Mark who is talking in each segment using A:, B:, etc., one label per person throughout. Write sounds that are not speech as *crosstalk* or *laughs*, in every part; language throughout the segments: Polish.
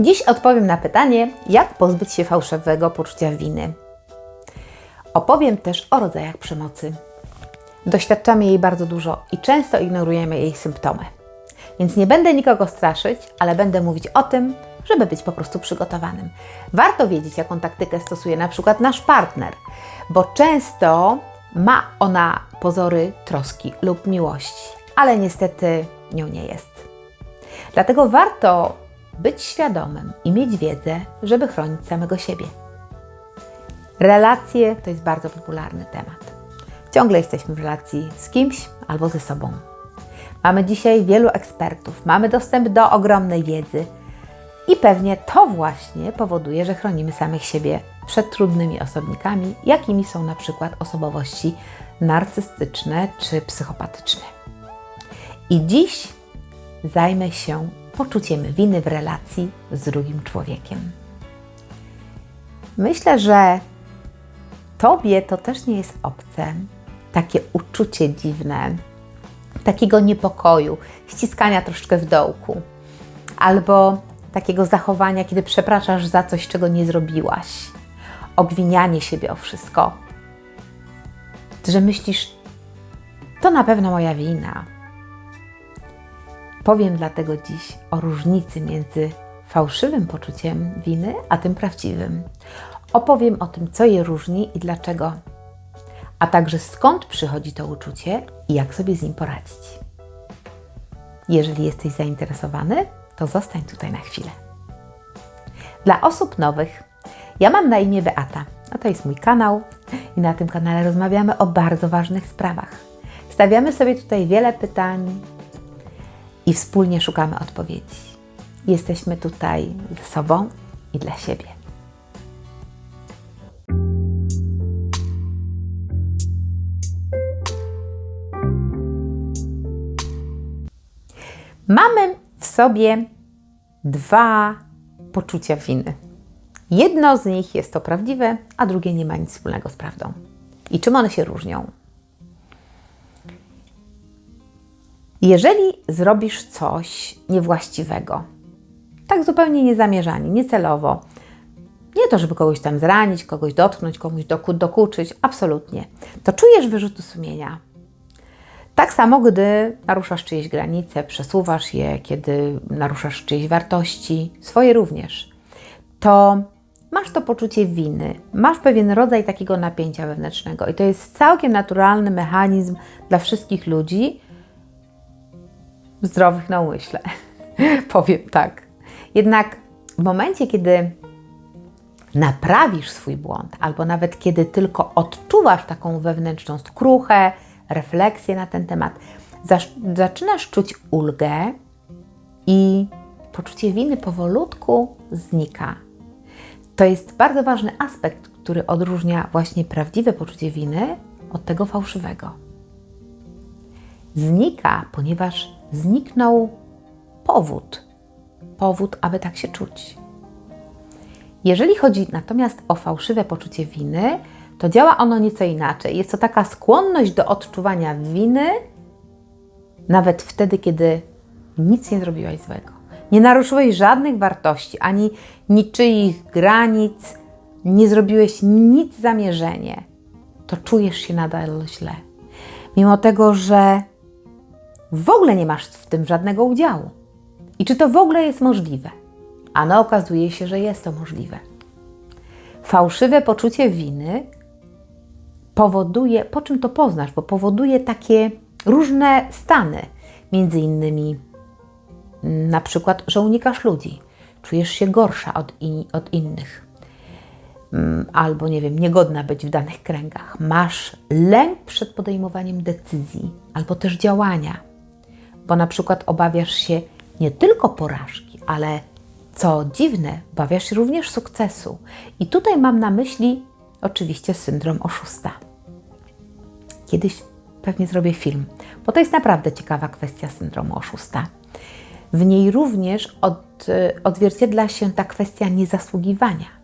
A: Dziś odpowiem na pytanie, jak pozbyć się fałszywego poczucia winy. Opowiem też o rodzajach przemocy. Doświadczamy jej bardzo dużo i często ignorujemy jej symptomy. Więc nie będę nikogo straszyć, ale będę mówić o tym, żeby być po prostu przygotowanym. Warto wiedzieć, jaką taktykę stosuje na przykład nasz partner, bo często ma ona pozory troski lub miłości, ale niestety nią nie jest. Dlatego warto być świadomym i mieć wiedzę, żeby chronić samego siebie. Relacje to jest bardzo popularny temat. Ciągle jesteśmy w relacji z kimś albo ze sobą. Mamy dzisiaj wielu ekspertów, mamy dostęp do ogromnej wiedzy i pewnie to właśnie powoduje, że chronimy samych siebie przed trudnymi osobnikami, jakimi są na przykład osobowości narcystyczne czy psychopatyczne. I dziś zajmę się poczuciem winy w relacji z drugim człowiekiem. Myślę, że Tobie to też nie jest obce, takie uczucie dziwne, takiego niepokoju, ściskania troszkę w dołku, albo takiego zachowania, kiedy przepraszasz za coś, czego nie zrobiłaś, obwinianie siebie o wszystko, że myślisz, to na pewno moja wina. Powiem dlatego dziś o różnicy między fałszywym poczuciem winy, a tym prawdziwym. Opowiem o tym, co je różni i dlaczego, a także skąd przychodzi to uczucie i jak sobie z nim poradzić. Jeżeli jesteś zainteresowany, to zostań tutaj na chwilę. Dla osób nowych, ja mam na imię Beata, a to jest mój kanał i na tym kanale rozmawiamy o bardzo ważnych sprawach. Stawiamy sobie tutaj wiele pytań i wspólnie szukamy odpowiedzi. Jesteśmy tutaj ze sobą i dla siebie. Mamy w sobie dwa poczucia winy. Jedno z nich jest to prawdziwe, a drugie nie ma nic wspólnego z prawdą. I czym one się różnią? Jeżeli zrobisz coś niewłaściwego, tak zupełnie niezamierzanie, niecelowo, nie to, żeby kogoś tam zranić, kogoś dotknąć, komuś doku, dokuczyć, absolutnie, to czujesz wyrzuty sumienia. Tak samo, gdy naruszasz czyjeś granice, przesuwasz je, kiedy naruszasz czyjeś wartości, swoje również, to masz to poczucie winy, masz pewien rodzaj takiego napięcia wewnętrznego i to jest całkiem naturalny mechanizm dla wszystkich ludzi zdrowych na umyśle. *laughs* Powiem tak. Jednak w momencie, kiedy naprawisz swój błąd, albo nawet kiedy tylko odczuwasz taką wewnętrzną skruchę, refleksję na ten temat, zaczynasz czuć ulgę i poczucie winy powolutku znika. To jest bardzo ważny aspekt, który odróżnia właśnie prawdziwe poczucie winy od tego fałszywego. Znika, ponieważ zniknął powód, powód, aby tak się czuć. Jeżeli chodzi natomiast o fałszywe poczucie winy, to działa ono nieco inaczej. Jest to taka skłonność do odczuwania winy, nawet wtedy, kiedy nic nie zrobiłeś złego. Nie naruszyłeś żadnych wartości, ani niczyich granic, nie zrobiłeś nic zamierzenie, to czujesz się nadal źle. Mimo tego, że w ogóle nie masz w tym żadnego udziału. I czy to w ogóle jest możliwe? A no okazuje się, że jest to możliwe. Fałszywe poczucie winy powoduje, po czym to poznasz, bo powoduje takie różne stany, między innymi mm, na przykład, że unikasz ludzi, czujesz się gorsza od, od innych, mm, albo nie wiem, niegodna być w danych kręgach. Masz lęk przed podejmowaniem decyzji albo też działania, bo na przykład obawiasz się nie tylko porażki, ale co dziwne, obawiasz się również sukcesu. I tutaj mam na myśli oczywiście syndrom oszusta. Kiedyś pewnie zrobię film, bo to jest naprawdę ciekawa kwestia syndromu oszusta. W niej również od, odzwierciedla się ta kwestia niezasługiwania.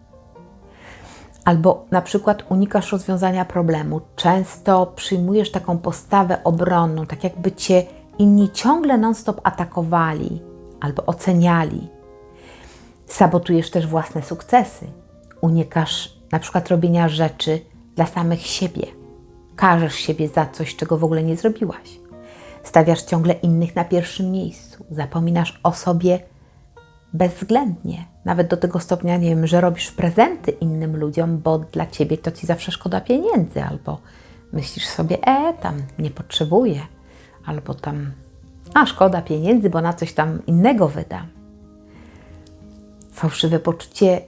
A: Albo na przykład unikasz rozwiązania problemu. Często przyjmujesz taką postawę obronną, tak jakby cię inni ciągle non-stop atakowali albo oceniali. Sabotujesz też własne sukcesy. Unikasz na przykład robienia rzeczy dla samych siebie. Karzesz siebie za coś, czego w ogóle nie zrobiłaś. Stawiasz ciągle innych na pierwszym miejscu. Zapominasz o sobie bezwzględnie. Nawet do tego stopnia, nie wiem, że robisz prezenty innym ludziom, bo dla ciebie to ci zawsze szkoda pieniędzy, albo myślisz sobie, e, tam nie potrzebuję, albo tam, a szkoda pieniędzy, bo na coś tam innego wydam. Fałszywe poczucie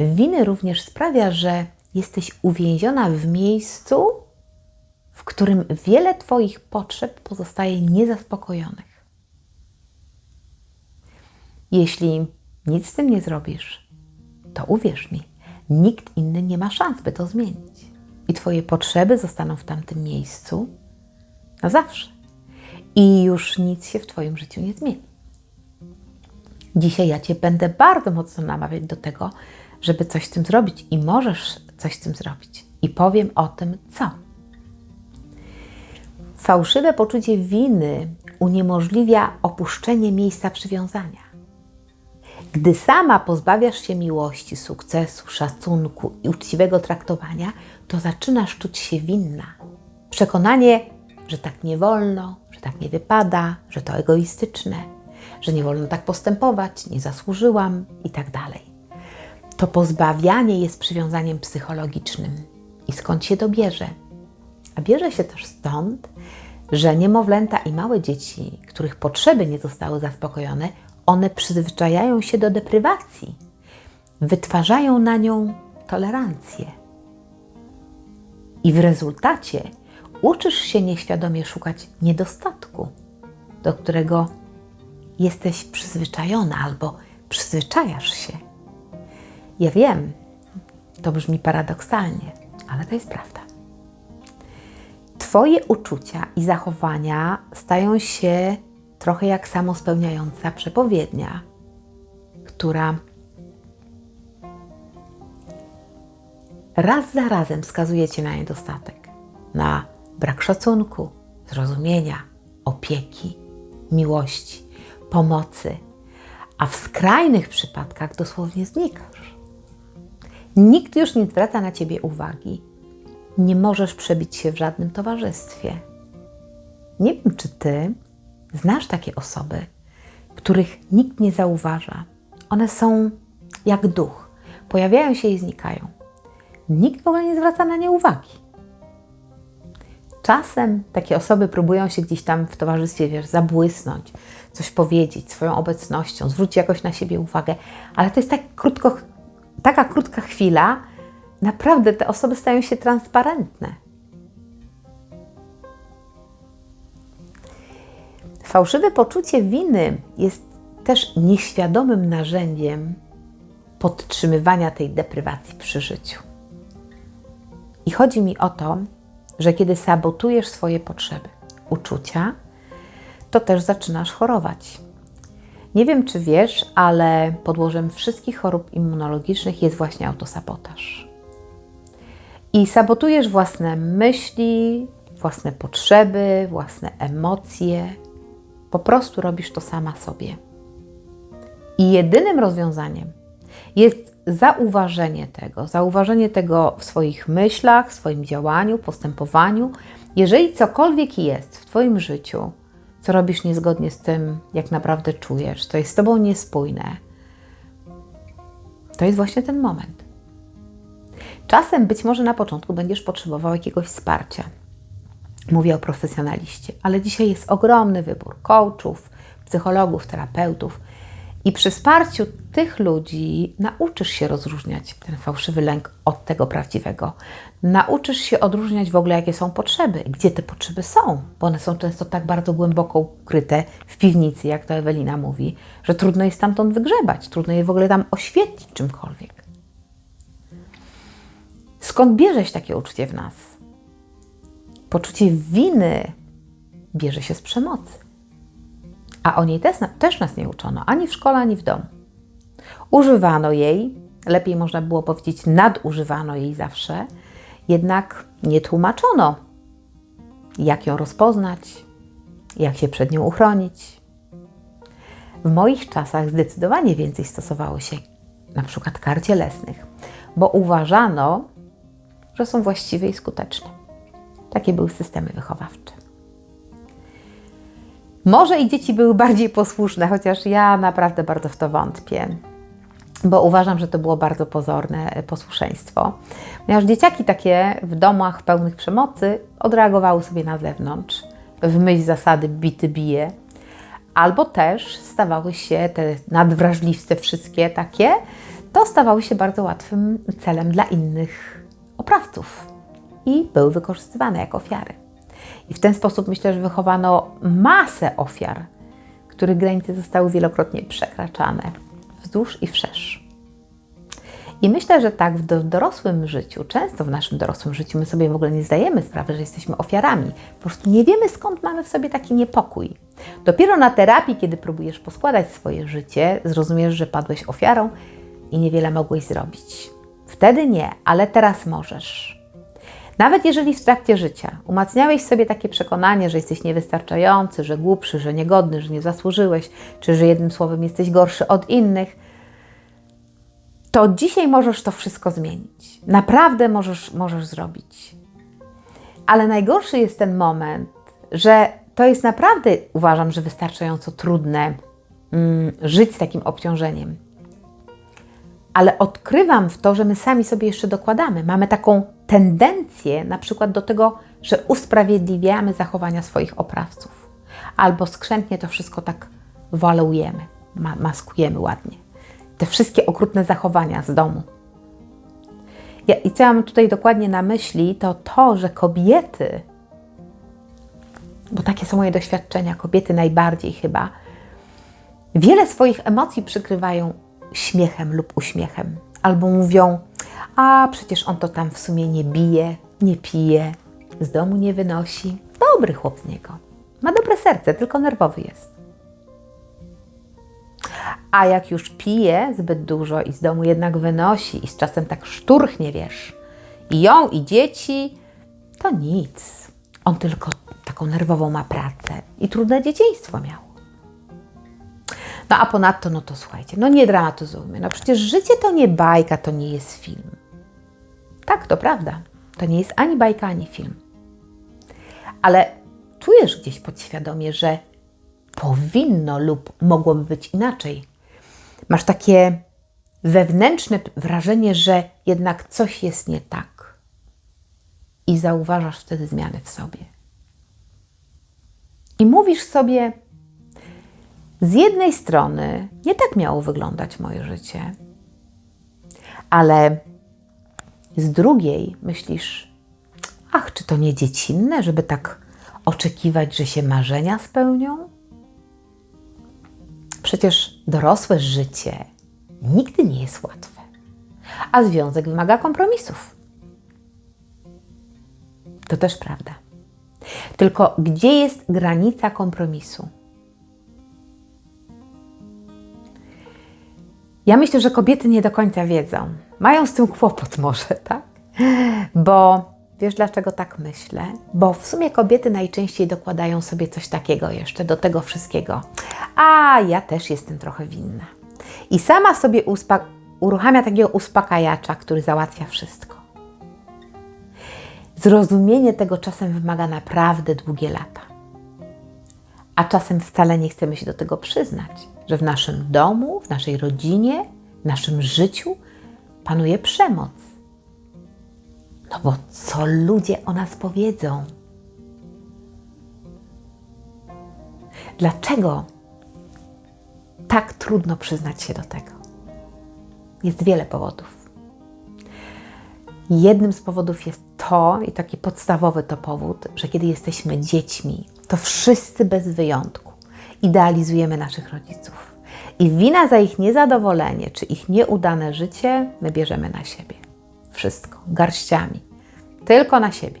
A: winy również sprawia, że jesteś uwięziona w miejscu, w którym wiele Twoich potrzeb pozostaje niezaspokojonych. Jeśli nic z tym nie zrobisz, to uwierz mi, nikt inny nie ma szans, by to zmienić. I Twoje potrzeby zostaną w tamtym miejscu na zawsze. I już nic się w Twoim życiu nie zmieni. Dzisiaj ja Cię będę bardzo mocno namawiać do tego, żeby coś z tym zrobić i możesz coś z tym zrobić. I powiem o tym, co. Fałszywe poczucie winy uniemożliwia opuszczenie miejsca przywiązania. Gdy sama pozbawiasz się miłości, sukcesu, szacunku i uczciwego traktowania, to zaczynasz czuć się winna. Przekonanie, że tak nie wolno, że tak nie wypada, że to egoistyczne, że nie wolno tak postępować, nie zasłużyłam i tak dalej. To pozbawianie jest przywiązaniem psychologicznym. I skąd się to bierze? A bierze się też stąd, że niemowlęta i małe dzieci, których potrzeby nie zostały zaspokojone, one przyzwyczajają się do deprywacji, wytwarzają na nią tolerancję. I w rezultacie uczysz się nieświadomie szukać niedostatku, do którego jesteś przyzwyczajona albo przyzwyczajasz się. Ja wiem, to brzmi paradoksalnie, ale to jest prawda. Twoje uczucia i zachowania stają się trochę jak samospełniająca przepowiednia, która raz za razem wskazuje Cię na niedostatek, na brak szacunku, zrozumienia, opieki, miłości, pomocy, a w skrajnych przypadkach dosłownie znikasz. Nikt już nie zwraca na Ciebie uwagi. Nie możesz przebić się w żadnym towarzystwie. Nie wiem, czy Ty Znasz takie osoby, których nikt nie zauważa. One są jak duch, pojawiają się i znikają. Nikt w ogóle nie zwraca na nie uwagi. Czasem takie osoby próbują się gdzieś tam w towarzystwie, wiesz, zabłysnąć, coś powiedzieć swoją obecnością, zwrócić jakoś na siebie uwagę, ale to jest tak krótko, taka krótka chwila, naprawdę te osoby stają się transparentne. Fałszywe poczucie winy jest też nieświadomym narzędziem podtrzymywania tej deprywacji przy życiu. I chodzi mi o to, że kiedy sabotujesz swoje potrzeby, uczucia, to też zaczynasz chorować. Nie wiem, czy wiesz, ale podłożem wszystkich chorób immunologicznych jest właśnie autosabotaż. I sabotujesz własne myśli, własne potrzeby, własne emocje, po prostu robisz to sama sobie. I jedynym rozwiązaniem jest zauważenie tego, zauważenie tego w swoich myślach, w swoim działaniu, postępowaniu. Jeżeli cokolwiek jest w Twoim życiu, co robisz niezgodnie z tym, jak naprawdę czujesz, to jest z Tobą niespójne, to jest właśnie ten moment. Czasem być może na początku będziesz potrzebował jakiegoś wsparcia, Mówię o profesjonaliście, ale dzisiaj jest ogromny wybór coachów, psychologów, terapeutów. I przy wsparciu tych ludzi nauczysz się rozróżniać ten fałszywy lęk od tego prawdziwego. Nauczysz się odróżniać w ogóle, jakie są potrzeby, gdzie te potrzeby są, bo one są często tak bardzo głęboko ukryte w piwnicy, jak to Ewelina mówi, że trudno jest stamtąd wygrzebać, trudno je w ogóle tam oświetlić czymkolwiek. Skąd bierze się takie uczucie w nas? Poczucie winy bierze się z przemocy. A o niej też, też nas nie uczono, ani w szkole, ani w domu. Używano jej, lepiej można było powiedzieć, nadużywano jej zawsze, jednak nie tłumaczono, jak ją rozpoznać, jak się przed nią uchronić. W moich czasach zdecydowanie więcej stosowało się na przykład kar cielesnych, bo uważano, że są właściwe i skuteczne. Takie były systemy wychowawcze. Może i dzieci były bardziej posłuszne, chociaż ja naprawdę bardzo w to wątpię, bo uważam, że to było bardzo pozorne posłuszeństwo. Ponieważ dzieciaki takie w domach pełnych przemocy odreagowały sobie na zewnątrz, w myśl zasady bity bije, albo też stawały się te nadwrażliwce wszystkie takie, to stawały się bardzo łatwym celem dla innych oprawców i były wykorzystywane jako ofiary. I w ten sposób myślę, że wychowano masę ofiar, których granice zostały wielokrotnie przekraczane wzdłuż i wszerz. I myślę, że tak w dorosłym życiu, często w naszym dorosłym życiu, my sobie w ogóle nie zdajemy sprawy, że jesteśmy ofiarami. Po prostu nie wiemy, skąd mamy w sobie taki niepokój. Dopiero na terapii, kiedy próbujesz poskładać swoje życie, zrozumiesz, że padłeś ofiarą i niewiele mogłeś zrobić. Wtedy nie, ale teraz możesz. Nawet jeżeli w trakcie życia umacniałeś sobie takie przekonanie, że jesteś niewystarczający, że głupszy, że niegodny, że nie zasłużyłeś, czy że jednym słowem jesteś gorszy od innych, to dzisiaj możesz to wszystko zmienić. Naprawdę możesz, możesz zrobić. Ale najgorszy jest ten moment, że to jest naprawdę, uważam, że wystarczająco trudne mm, żyć z takim obciążeniem. Ale odkrywam w to, że my sami sobie jeszcze dokładamy. Mamy taką tendencję na przykład do tego, że usprawiedliwiamy zachowania swoich oprawców. Albo skrzętnie to wszystko tak walujemy, ma maskujemy ładnie. Te wszystkie okrutne zachowania z domu. Ja, I co ja mam tutaj dokładnie na myśli, to to, że kobiety, bo takie są moje doświadczenia, kobiety najbardziej chyba, wiele swoich emocji przykrywają śmiechem lub uśmiechem. Albo mówią, a przecież on to tam w sumie nie bije, nie pije, z domu nie wynosi. Dobry chłop z niego. Ma dobre serce, tylko nerwowy jest. A jak już pije zbyt dużo i z domu jednak wynosi i z czasem tak szturchnie, wiesz, i ją, i dzieci, to nic. On tylko taką nerwową ma pracę i trudne dzieciństwo miał. No a ponadto, no to słuchajcie, no nie dramatyzujmy. No przecież życie to nie bajka, to nie jest film. Tak, to prawda. To nie jest ani bajka, ani film. Ale czujesz gdzieś podświadomie, że powinno lub mogłoby być inaczej. Masz takie wewnętrzne wrażenie, że jednak coś jest nie tak. I zauważasz wtedy zmiany w sobie. I mówisz sobie, z jednej strony nie tak miało wyglądać moje życie, ale z drugiej myślisz, ach, czy to nie dziecinne, żeby tak oczekiwać, że się marzenia spełnią? Przecież dorosłe życie nigdy nie jest łatwe, a związek wymaga kompromisów. To też prawda. Tylko gdzie jest granica kompromisu? Ja myślę, że kobiety nie do końca wiedzą. Mają z tym kłopot może, *laughs* tak? Bo wiesz dlaczego tak myślę? Bo w sumie kobiety najczęściej dokładają sobie coś takiego jeszcze do tego wszystkiego. A ja też jestem trochę winna. I sama sobie uruchamia takiego uspokajacza, który załatwia wszystko. Zrozumienie tego czasem wymaga naprawdę długie lata. A czasem wcale nie chcemy się do tego przyznać że w naszym domu, w naszej rodzinie, w naszym życiu panuje przemoc. No bo co ludzie o nas powiedzą? Dlaczego tak trudno przyznać się do tego? Jest wiele powodów. Jednym z powodów jest to, i taki podstawowy to powód, że kiedy jesteśmy dziećmi, to wszyscy bez wyjątku idealizujemy naszych rodziców. I wina za ich niezadowolenie czy ich nieudane życie my bierzemy na siebie. Wszystko, garściami. Tylko na siebie.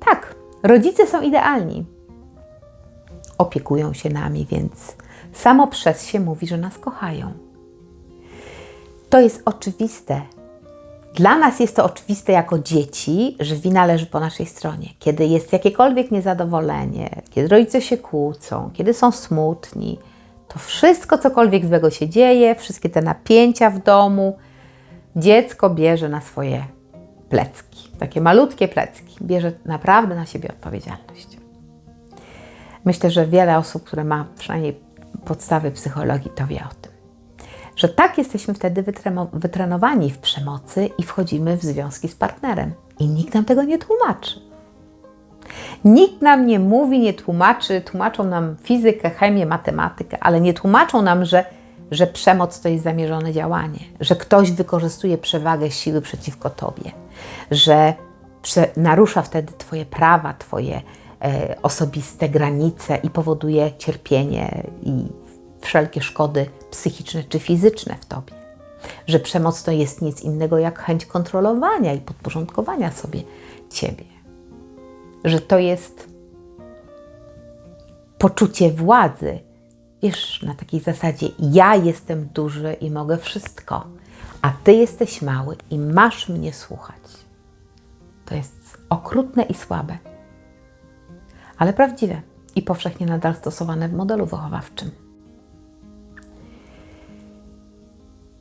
A: Tak, rodzice są idealni. Opiekują się nami, więc samo przez się mówi, że nas kochają. To jest oczywiste, dla nas jest to oczywiste jako dzieci, że wina leży po naszej stronie. Kiedy jest jakiekolwiek niezadowolenie, kiedy rodzice się kłócą, kiedy są smutni, To wszystko, cokolwiek złego się dzieje, wszystkie te napięcia w domu, dziecko bierze na swoje plecki, takie malutkie plecki, bierze naprawdę na siebie odpowiedzialność. Myślę, że wiele osób, które ma przynajmniej podstawy psychologii, to wie o tym. Że tak jesteśmy wtedy wytrenowani w przemocy i wchodzimy w związki z partnerem. I nikt nam tego nie tłumaczy. Nikt nam nie mówi, nie tłumaczy, tłumaczą nam fizykę, chemię, matematykę, ale nie tłumaczą nam, że, że przemoc to jest zamierzone działanie, że ktoś wykorzystuje przewagę siły przeciwko tobie, że narusza wtedy Twoje prawa, Twoje e, osobiste granice i powoduje cierpienie i wszelkie szkody psychiczne czy fizyczne w Tobie. Że przemoc to jest nic innego jak chęć kontrolowania i podporządkowania sobie Ciebie że to jest poczucie władzy. Wiesz, na takiej zasadzie ja jestem duży i mogę wszystko, a ty jesteś mały i masz mnie słuchać. To jest okrutne i słabe, ale prawdziwe i powszechnie nadal stosowane w modelu wychowawczym.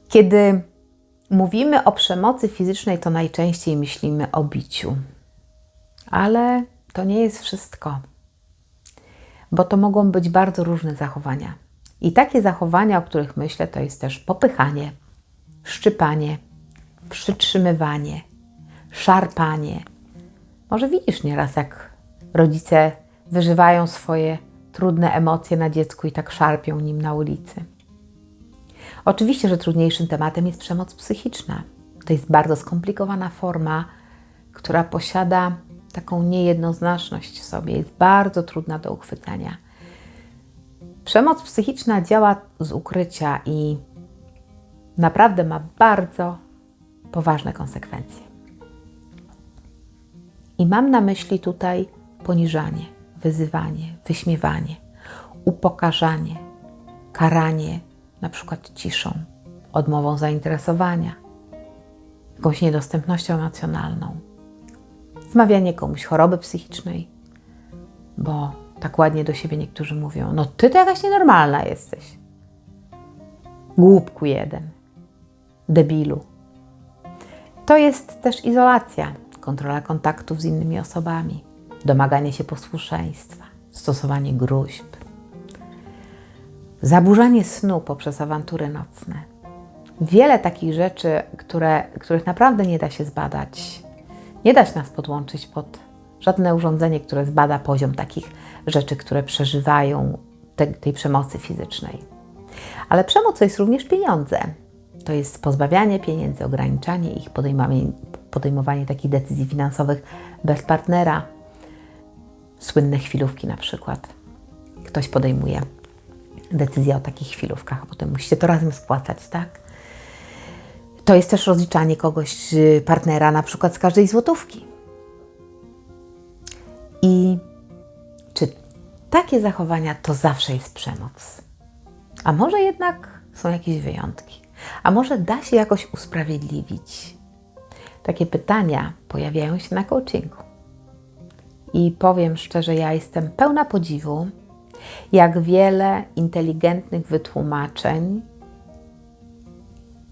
A: Kiedy mówimy o przemocy fizycznej, to najczęściej myślimy o biciu, ale to nie jest wszystko, bo to mogą być bardzo różne zachowania. I takie zachowania, o których myślę, to jest też popychanie, szczypanie, przytrzymywanie, szarpanie. Może widzisz nieraz, jak rodzice wyżywają swoje trudne emocje na dziecku i tak szarpią nim na ulicy. Oczywiście, że trudniejszym tematem jest przemoc psychiczna. To jest bardzo skomplikowana forma, która posiada taką niejednoznaczność w sobie, jest bardzo trudna do uchwycenia. Przemoc psychiczna działa z ukrycia i naprawdę ma bardzo poważne konsekwencje. I mam na myśli tutaj poniżanie, wyzywanie, wyśmiewanie, upokarzanie, karanie, na przykład ciszą, odmową zainteresowania, jakąś niedostępnością emocjonalną, wmawianie komuś choroby psychicznej, bo tak ładnie do siebie niektórzy mówią: No, ty to jakaś nienormalna jesteś. Głupku jeden, debilu. To jest też izolacja, kontrola kontaktów z innymi osobami, domaganie się posłuszeństwa, stosowanie gruźb, zaburzanie snu poprzez awantury nocne. Wiele takich rzeczy, które, których naprawdę nie da się zbadać nie da się nas podłączyć pod żadne urządzenie, które zbada poziom takich rzeczy, które przeżywają te, tej przemocy fizycznej. Ale przemoc to jest również pieniądze. To jest pozbawianie pieniędzy, ograniczanie ich, podejmowanie, podejmowanie takich decyzji finansowych bez partnera. Słynne chwilówki na przykład. Ktoś podejmuje decyzję o takich chwilówkach, a potem musicie to razem spłacać, tak? To jest też rozliczanie kogoś, y, partnera, na przykład z każdej złotówki. I czy takie zachowania to zawsze jest przemoc? A może jednak są jakieś wyjątki? A może da się jakoś usprawiedliwić? Takie pytania pojawiają się na coachingu. I powiem szczerze, ja jestem pełna podziwu, jak wiele inteligentnych wytłumaczeń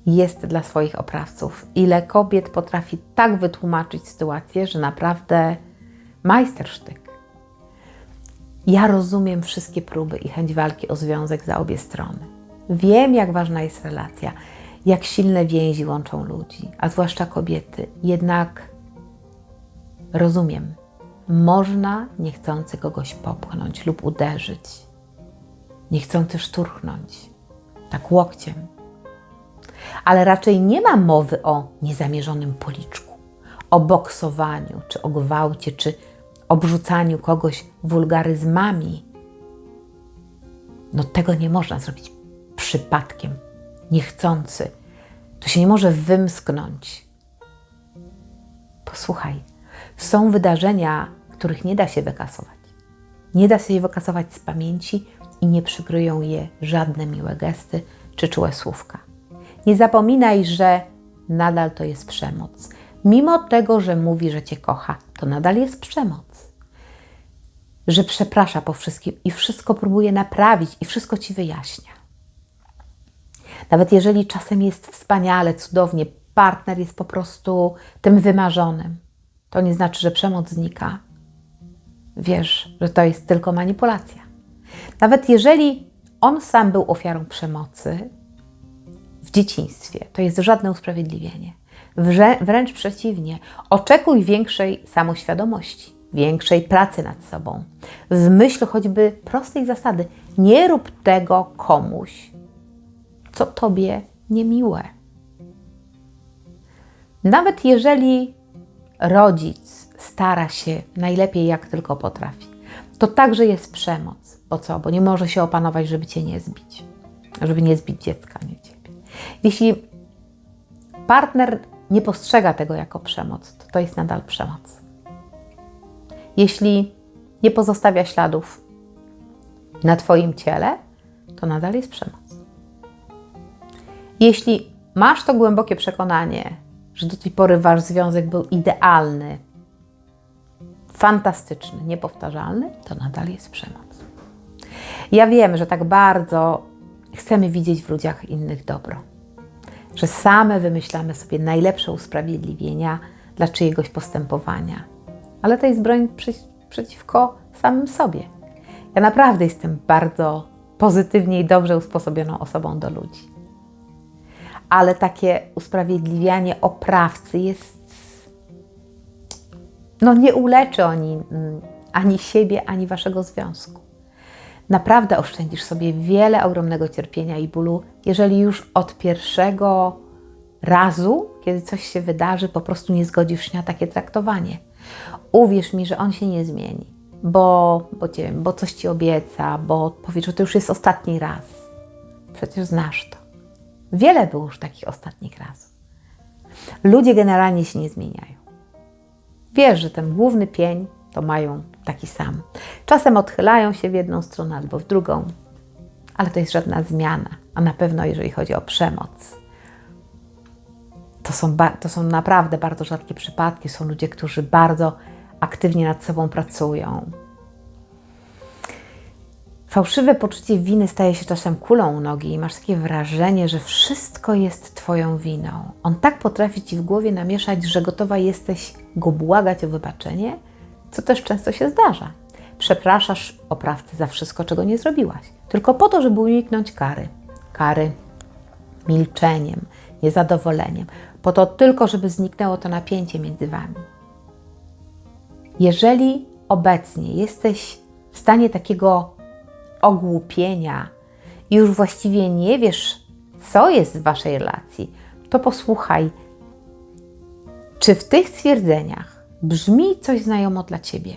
A: jest dla swoich oprawców. Ile kobiet potrafi tak wytłumaczyć sytuację, że naprawdę majstersztyk. Ja rozumiem wszystkie próby i chęć walki o związek za obie strony. Wiem, jak ważna jest relacja, jak silne więzi łączą ludzi, a zwłaszcza kobiety. Jednak rozumiem, można niechcący kogoś popchnąć lub uderzyć, niechcący szturchnąć, tak łokciem, ale raczej nie ma mowy o niezamierzonym policzku, o boksowaniu, czy o gwałcie, czy obrzucaniu kogoś wulgaryzmami. No tego nie można zrobić przypadkiem, niechcący. To się nie może wymsknąć. Posłuchaj, są wydarzenia, których nie da się wykasować. Nie da się je wykasować z pamięci i nie przykryją je żadne miłe gesty czy czułe słówka. Nie zapominaj, że nadal to jest przemoc. Mimo tego, że mówi, że cię kocha, to nadal jest przemoc. że przeprasza po wszystkim i wszystko próbuje naprawić i wszystko ci wyjaśnia. Nawet jeżeli czasem jest wspaniale, cudownie, partner jest po prostu tym wymarzonym, to nie znaczy, że przemoc znika. Wiesz, że to jest tylko manipulacja. Nawet jeżeli on sam był ofiarą przemocy w dzieciństwie, to jest żadne usprawiedliwienie. Wręcz przeciwnie, oczekuj większej samoświadomości, większej pracy nad sobą. W myśl choćby prostej zasady: nie rób tego komuś, co tobie niemiłe. Nawet jeżeli rodzic stara się najlepiej, jak tylko potrafi, to także jest przemoc. Bo co? Bo nie może się opanować, żeby cię nie zbić, żeby nie zbić dziecka, nie ciebie. Jeśli partner nie postrzega tego jako przemoc, to to jest nadal przemoc. Jeśli nie pozostawia śladów na Twoim ciele, to nadal jest przemoc. Jeśli masz to głębokie przekonanie, że do tej pory Wasz związek był idealny, fantastyczny, niepowtarzalny, to nadal jest przemoc. Ja wiem, że tak bardzo chcemy widzieć w ludziach innych dobro, że same wymyślamy sobie najlepsze usprawiedliwienia dla czyjegoś postępowania, ale to jest broń przeciwko samym sobie. Ja naprawdę jestem bardzo pozytywnie i dobrze usposobioną osobą do ludzi. Ale takie usprawiedliwianie oprawcy jest. No, nie uleczy ani, mm, ani siebie, ani waszego związku. Naprawdę oszczędzisz sobie wiele ogromnego cierpienia i bólu, jeżeli już od pierwszego razu, kiedy coś się wydarzy, po prostu nie zgodzisz się na takie traktowanie. Uwierz mi, że on się nie zmieni, bo, bo, bo coś ci obieca, bo powie, że to już jest ostatni raz. Przecież znasz to. Wiele było już takich ostatnich razów. Ludzie generalnie się nie zmieniają. Wiesz, że ten główny pień to mają taki sam. Czasem odchylają się w jedną stronę albo w drugą, ale to jest żadna zmiana. A na pewno, jeżeli chodzi o przemoc, to są, to są naprawdę bardzo rzadkie przypadki. Są ludzie, którzy bardzo aktywnie nad sobą pracują. Fałszywe poczucie winy staje się czasem kulą u nogi i masz takie wrażenie, że wszystko jest Twoją winą. On tak potrafi Ci w głowie namieszać, że gotowa jesteś go błagać o wybaczenie, co też często się zdarza. Przepraszasz oprawcę za wszystko, czego nie zrobiłaś, tylko po to, żeby uniknąć kary. Kary milczeniem, niezadowoleniem, po to tylko, żeby zniknęło to napięcie między Wami. Jeżeli obecnie jesteś w stanie takiego ogłupienia i już właściwie nie wiesz, co jest w Waszej relacji, to posłuchaj, czy w tych stwierdzeniach brzmi coś znajomo dla Ciebie.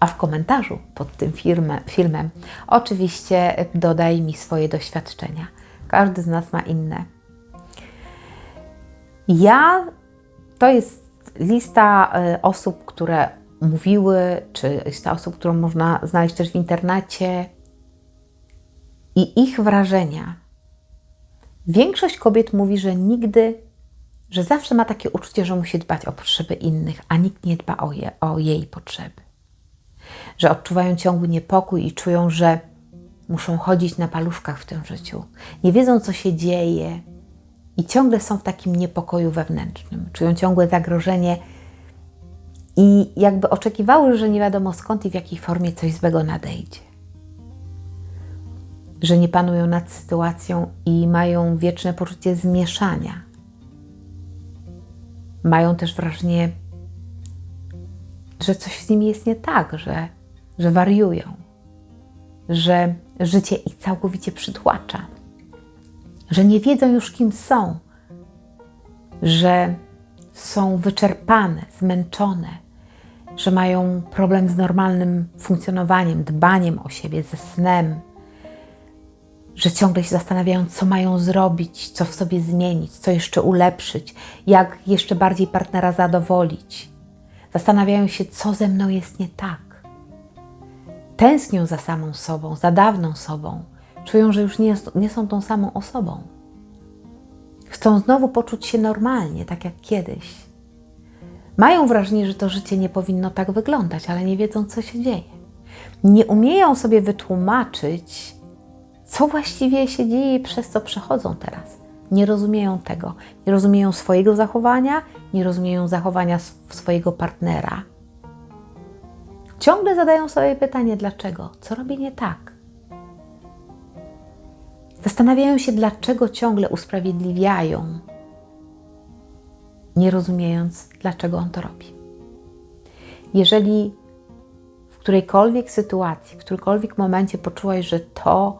A: A w komentarzu pod tym filmem, filmem oczywiście dodaj mi swoje doświadczenia. Każdy z nas ma inne. Ja to jest lista e, osób, które mówiły, czy lista osób, którą można znaleźć też w internecie i ich wrażenia. Większość kobiet mówi, że nigdy, że zawsze ma takie uczucie, że musi dbać o potrzeby innych, a nikt nie dba o, je, o jej potrzeby. Że odczuwają ciągły niepokój i czują, że muszą chodzić na paluszkach w tym życiu. Nie wiedzą, co się dzieje, i ciągle są w takim niepokoju wewnętrznym, czują ciągłe zagrożenie i jakby oczekiwały, że nie wiadomo skąd i w jakiej formie coś złego nadejdzie. Że nie panują nad sytuacją i mają wieczne poczucie zmieszania. Mają też wrażenie, że coś z nimi jest nie tak, że, że wariują, że życie ich całkowicie przytłacza że nie wiedzą już, kim są, że są wyczerpane, zmęczone, że mają problem z normalnym funkcjonowaniem, dbaniem o siebie, ze snem, że ciągle się zastanawiają, co mają zrobić, co w sobie zmienić, co jeszcze ulepszyć, jak jeszcze bardziej partnera zadowolić. Zastanawiają się, co ze mną jest nie tak. Tęsknią za samą sobą, za dawną sobą Czują, że już nie, nie są tą samą osobą. Chcą znowu poczuć się normalnie, tak jak kiedyś. Mają wrażenie, że to życie nie powinno tak wyglądać, ale nie wiedzą, co się dzieje. Nie umieją sobie wytłumaczyć, co właściwie się dzieje, przez co przechodzą teraz. Nie rozumieją tego. Nie rozumieją swojego zachowania, nie rozumieją zachowania swojego partnera. Ciągle zadają sobie pytanie, dlaczego? Co robię nie tak? Zastanawiają się, dlaczego ciągle usprawiedliwiają, nie rozumiejąc, dlaczego on to robi. Jeżeli w którejkolwiek sytuacji, w którymkolwiek momencie poczułaś, że to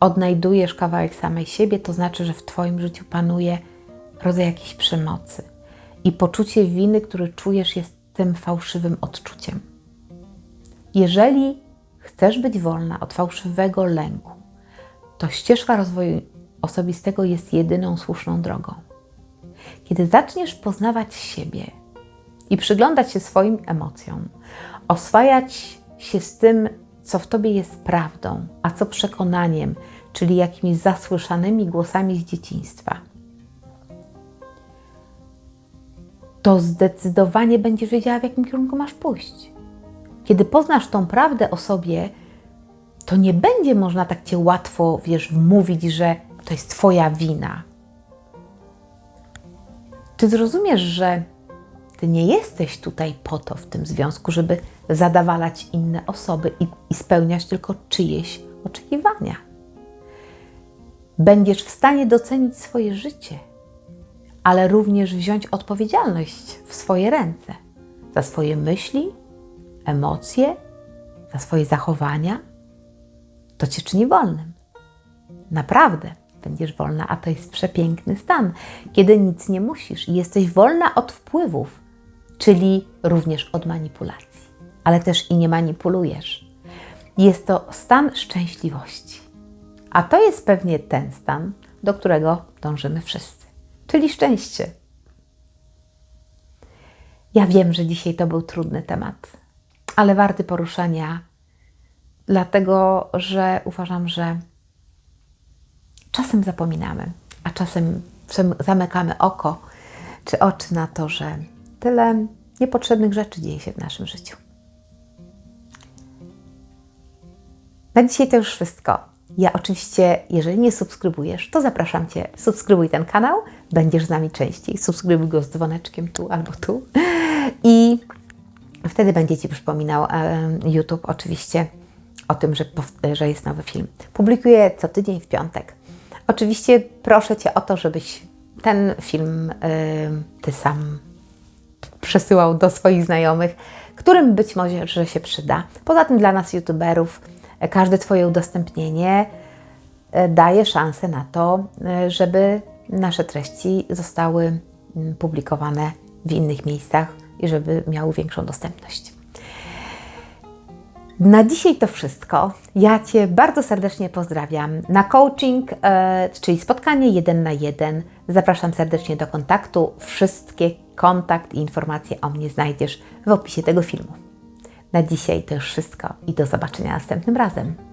A: odnajdujesz kawałek samej siebie, to znaczy, że w Twoim życiu panuje rodzaj jakiejś przemocy. I poczucie winy, które czujesz, jest tym fałszywym odczuciem. Jeżeli chcesz być wolna od fałszywego lęku, to ścieżka rozwoju osobistego jest jedyną słuszną drogą. Kiedy zaczniesz poznawać siebie i przyglądać się swoim emocjom, oswajać się z tym, co w tobie jest prawdą, a co przekonaniem, czyli jakimiś zasłyszanymi głosami z dzieciństwa, to zdecydowanie będziesz wiedziała, w jakim kierunku masz pójść. Kiedy poznasz tą prawdę o sobie, to nie będzie można tak cię łatwo, wiesz, wmówić, że to jest twoja wina. Ty zrozumiesz, że ty nie jesteś tutaj po to w tym związku, żeby zadawalać inne osoby i, i spełniać tylko czyjeś oczekiwania. Będziesz w stanie docenić swoje życie, ale również wziąć odpowiedzialność w swoje ręce za swoje myśli, emocje, za swoje zachowania. To cię czyni wolnym. Naprawdę będziesz wolna, a to jest przepiękny stan, kiedy nic nie musisz i jesteś wolna od wpływów, czyli również od manipulacji ale też i nie manipulujesz. Jest to stan szczęśliwości. A to jest pewnie ten stan, do którego dążymy wszyscy, czyli szczęście. Ja wiem, że dzisiaj to był trudny temat, ale warty poruszenia, dlatego że uważam, że czasem zapominamy, a czasem zamykamy oko czy oczy na to, że tyle niepotrzebnych rzeczy dzieje się w naszym życiu. Na dzisiaj to już wszystko. Ja oczywiście, jeżeli nie subskrybujesz, to zapraszam Cię, subskrybuj ten kanał, będziesz z nami częściej, subskrybuj go z dzwoneczkiem tu albo tu i wtedy będzie Ci przypominał YouTube oczywiście o tym, że, że jest nowy film. Publikuję co tydzień w piątek. Oczywiście proszę Cię o to, żebyś ten film Ty sam przesyłał do swoich znajomych, którym być może że się przyda. Poza tym dla nas YouTuberów każde Twoje udostępnienie e, daje szansę na to, e, żeby nasze treści zostały mm, publikowane w innych miejscach i żeby miały większą dostępność. Na dzisiaj to wszystko. Ja Cię bardzo serdecznie pozdrawiam na coaching, e, czyli spotkanie jeden na jeden. Zapraszam serdecznie do kontaktu. Wszystkie kontakt i informacje o mnie znajdziesz w opisie tego filmu. Na dzisiaj to już wszystko i do zobaczenia następnym razem.